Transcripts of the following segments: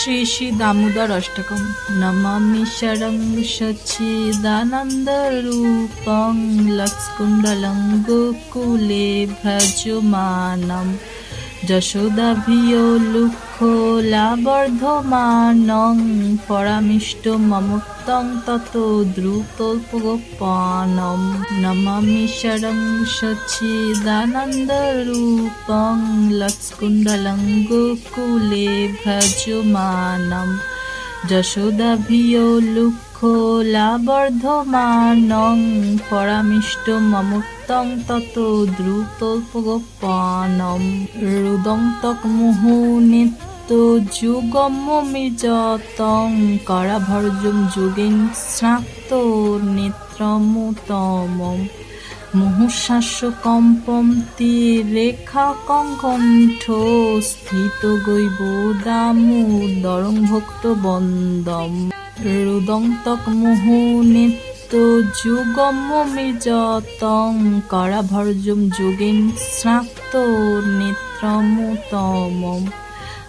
শ্রী শ্রী দামোদর অষ্টকম নমামি শরং সচিদানন্দরূপং লক্ষ্কুণ্ডলং গোকুলে ভ্রজমানম যশোদাভিয় লুক্ষোলাবর্ধমানং পরামিষ্ট মমুক্তং তত দ্রুতোপগোপানম। নমামি শরং সচিদানন্দরূপং লক্ষ্কুণ্ডলং গোকুলে ভ্রজমানম। যশোদাভিয় লুক্ষোলাবর্ধমানং পরামিষ্ট মমুক্তং তত দ্রুতোপগোপানম। রুদং তক মুহু নিত্য যুগমমিজতং করাভর্জুম যুগেন স্নাক্ত নেত্রমুতমম। মুহুশ্বাস্য কম্পম রেখা কঙ্কণ্ঠ স্থিত গৈব দামোদরং ভক্ত বন্দম। রুদং মুহু নিত্য যুগমমিজতং করাভর্জুম যুগেন স্নাক্ত নেত্রমুতমম।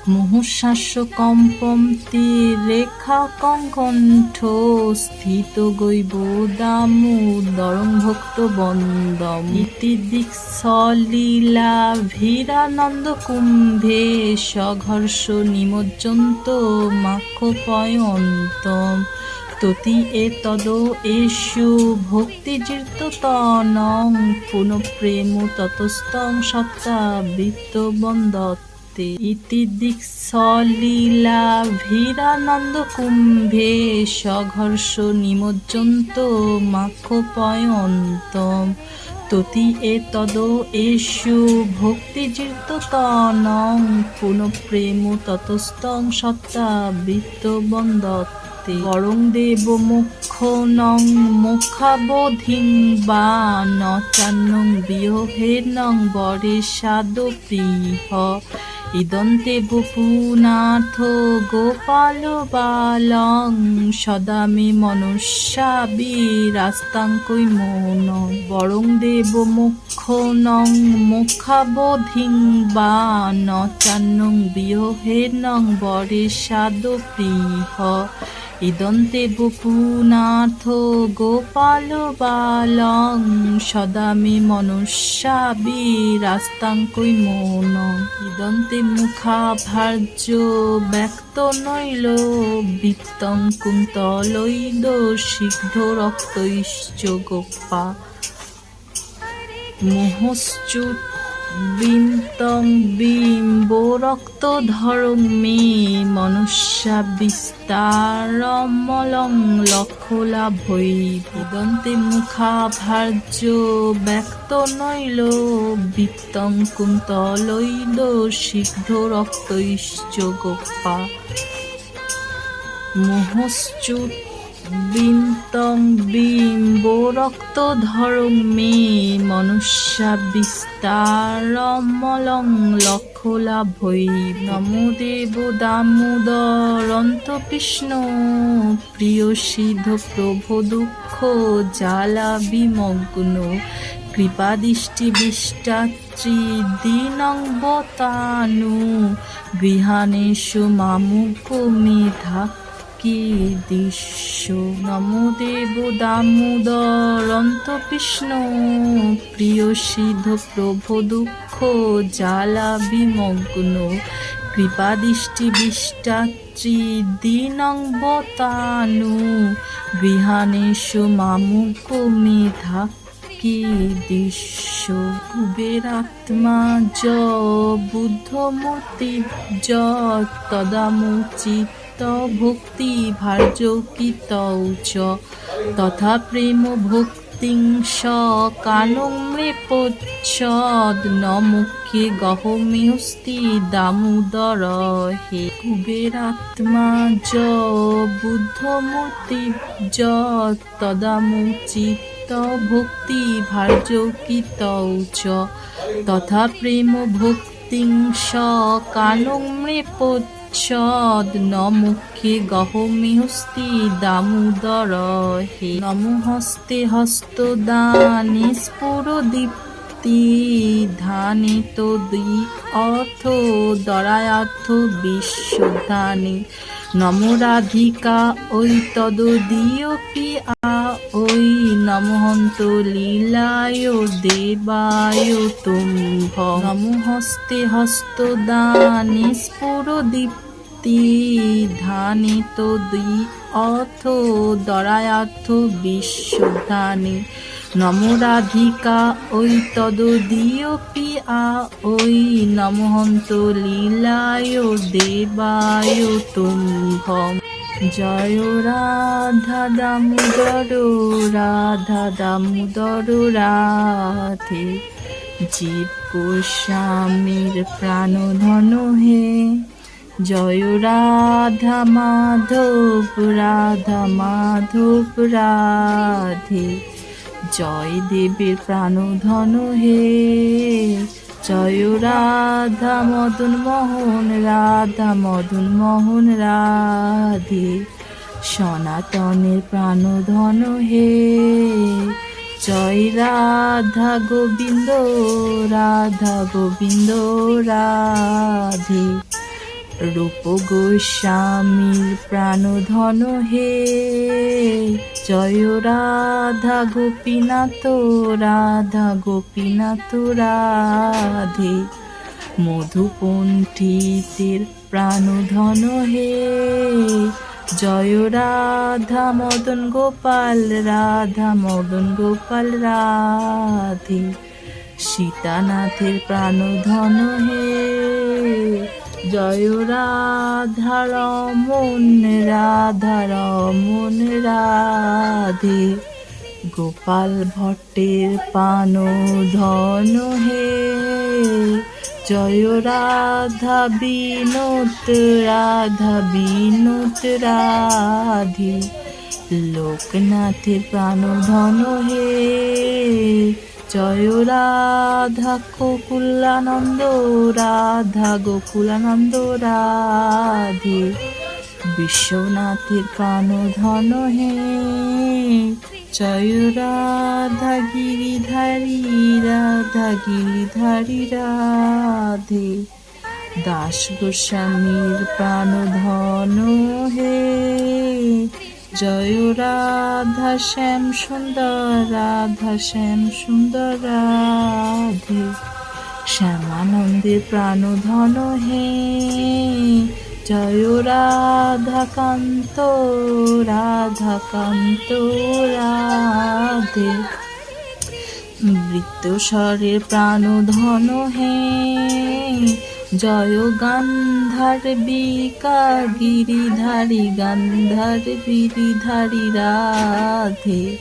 মুহুশ্বাস্য কম্পম রেখা কঙ্কণ্ঠ স্থিত গৈব দামোদরং ভক্ত বন্দম ইতি দিক সলীলা ভীরানন্দ কুম্ভে সঘর্ষ নিমজ্জন্ত মাক্ষপয়ন্তম ততি এ তদ এষু ভক্তিজির্ততনং পুনঃপ্রেম ততস্তং সত্তা বৃত্তবন্দতে ইতি দিক সলীলা ভীরানন্দ কুম্ভে সঘর্ষ নিমজ্জন্ত মাক্ষপয়ন্তম ততি এ তদ এষু ভক্তিজির্ততনং পুনঃপ্রেম ততস্তং সত্তা বৃত্তবন্দতে বরং দেব মুখ্য নং মুখাবোধিং বা ন চান্নং নং বরে সাদ প্রিহ ইদন্তে বপুনাথ গোপাল বালং, সদা মে মনুষ্যা বীরাস্তাঙ্কই মন। বরং দেব মুখ নং মুখাবধিং বা ন চান্নং বিয়োহে নং বরে সাদ প্রিহ ইদন্তে বপুনাথ গোপাল বালং, সদা মে মনুষ্যা বীরাস্তাঙ্কই মন। ইদন্তে মুখাভার্য ব্যক্ত নৈল বৃত্তং কুন্তলৈদ সিদ্ধ রক্তৈশ্চ গোপা। মোহশ্চুত বিন্তং বিম্ব রক্ত ধরং মে মনুষ্যা বিস্তারমলং লক্ষলা ভৈ বিদন্তে মুখাভার্য ব্যক্ত নৈল বৃত্তং কুন্তলৈদ সিদ্ধ রক্তৈশ্চ গোপা। মোহশ্চুত বিন্তং বিম্ব, রক্ত ধরং মে, মনুষ্যা বিস্তারমলং লক্ষলা ভৈ নমো দেব দামোদরন্ত কৃষ্ণ, প্রিয় সিদ্ধ প্রভ দুঃখ, জ্বালা বিমগ্ন। কৃপাদৃষ্টি বিষ্টাত্রি দিনংবতানু গৃহাণেষু মামুক মেধা দৃশ্য? নমো দেব দামোদরন্ত কৃষ্ণ প্রিয় সিদ্ধ প্রভ দুঃখ, জ্বালা বিমগ্ন। কৃপাদৃষ্টি বিষ্টাত্রি দিনংবতানু গৃহাণেষু মামুক মেধা কি দৃশ্য? কুবেরাত্মা য বুদ্ধমূর্তি য তদামুচিত ভক্তি ভার্যকিত চ। তথা প্রেম ভক্তিং স কানং নৃপচ্ছদ ন মুখে গহমেহস্তি দামোদর হে। কুবেরাত্মা য বুদ্ধমূর্তি য তদামুচিত ভক্তি ভার্যকিত চ। তথা প্রেম ভক্তিং স কানং নৃপচ্ছদ ন মুখে গহমেহস্তি দামোদর হে। নম হস্তে হস্তদানে স্ফুর দীপ্ত দীপ্তি ধানিত দি অর্থ, দরায়ার্থ বিশ্বধানী। নমরাধিকা ওই তদীয়পি আ ওই নমহন্ত লীলায় দেবায় তুম্ভ নমহস্তে হস্তদানি স্ফুর দীপ্তি ধানিত দি অর্থ দরায়ার্থ বিশ্বধানী। নমরাধিকা ওই তদীয়পি আ ওই নমহন্ত লীলায় দেবায় তুম্ভম জয় রাধা দামোদর রাধা দামোদর রাধে। জীব গোস্বামীর প্রাণধন হে। জয় রাধা মাধব রাধা মাধব রাধে। জয় দেবীর প্রাণধন হে। জয় রাধা মদন মোহন, রাধা মদন মোহন, রাধে। সনাতনের প্রাণধন হে, জয় রাধা গোবিন্দ রাধা গোবিন্দ, রাধে। রূপ গোস্বামীর প্রাণধন হে। জয় রাধা গোপীনাথ রাধা গোপীনাথ, রাধে। মধুপন্থীতের প্রাণধন হে। জয় রাধা মদন গোপাল, রাধা মদন গোপাল, রাধে। সীতানাথের প্রাণধন হে। জয় রাধা রমন রাধা রমন, রাধে। গোপাল ভট্টের পান ধন হে। জয় রাধা বিনোদ রাধা বিনোদ, রাধে। লোকনাথের প্রাণ ধন হে। জয় রাধা গোকুলানন্দ রাধা গোকুলানন্দ, রাধে। বিশ্বনাথের প্রাণ ধন হে, জয় রাধা গিরিধারী রাধা গিরিধারী, রাধে। দাস গোস্বামীর প্রাণ ধন হে জয় রাধা শ্যাম সুন্দর, রাধা শ্যাম সুন্দর, রাধে। শ্যামানন্দের প্রাণ ধন হে। জয় রাধা কান্ত রাধা। কান্ত রাধে বৃত্তস্বরের প্রাণ ধন হে। জয় গান্ধার বিকা গিরিধারী, গান্ধার গিরিধারী রাধে।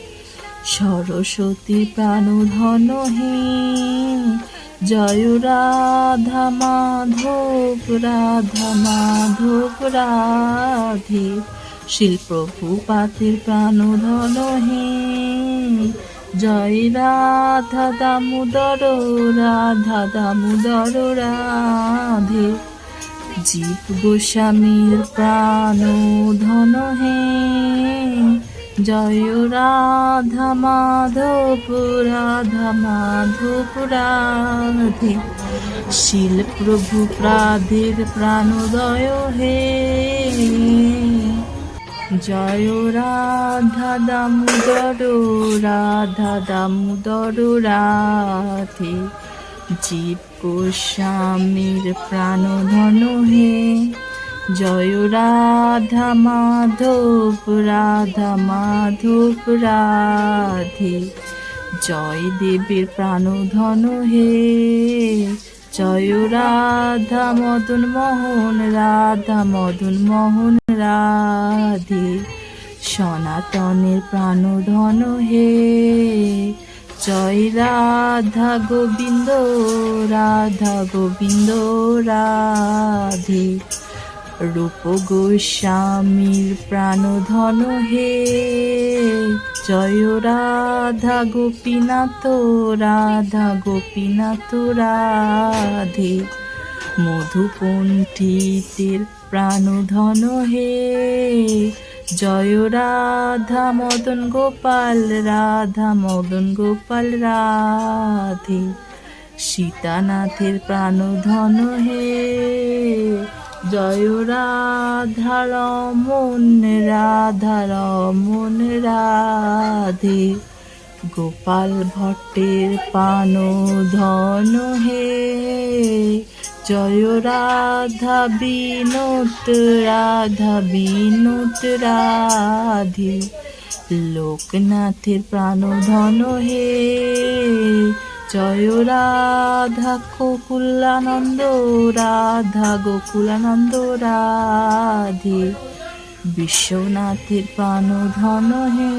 সরস্বতী প্রাণ ধন হে, জয় রাধা মাধব রাধা মাধব রাধে। শিলপ্রভু পাতের প্রাণ ধন হে জয় রাধা দামোদর রাধা। দামোদর রাধে জীব গোস্বামীর প্রাণ ধন হে। জয় রাধা মাধব রাধা মাধব, রাধে। শিল প্রভু প্রাধের প্রাণোদয় হে। জয় রাধা দামোদর রাধা দামোদর, রাধে। জীব গোস্বামীর প্রাণধন হে। জয় রাধা মাধব রাধা মাধব, রাধে। জয় দেবীর প্রাণধন হে। জয় রাধা মদন মোহন, রাধা মদন মোহন, রাধে। সনাতনের প্রাণধন হে। জয় রাধা গোবিন্দ রাধা গোবিন্দ, রাধে। রূপ গোস্বামীর প্রাণধন হে। জয় রাধা গোপীনাথ রাধা গোপীনাথ, রাধে। মধুপন্থীতের প্রাণধন হে। জয় রাধা মদন গোপাল, রাধা মদন গোপাল, রাধে। সীতানাথের প্রাণধন হে। জয় রাধা রমন রাধা রমন, রাধে। গোপাল ভট্টের পান ধন হে। জয় রাধা বিনোদ রাধা বিনোদ, রাধে। লোকনাথের প্রাণ ধন হে। জয় রাধা গোকুলানন্দ রাধা গোকুলানন্দ, রাধে। বিশ্বনাথের প্রাণ ধন হে,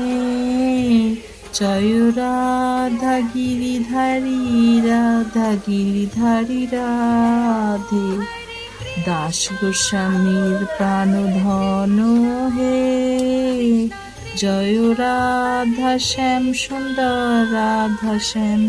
জয় রাধা গিরিধারী রাধা গিরিধারী, রাধে। দাস গোস্বামীর প্রাণ ধন হে, জয় রাধা শ্যাম সুন্দর, রাধা শ্যাম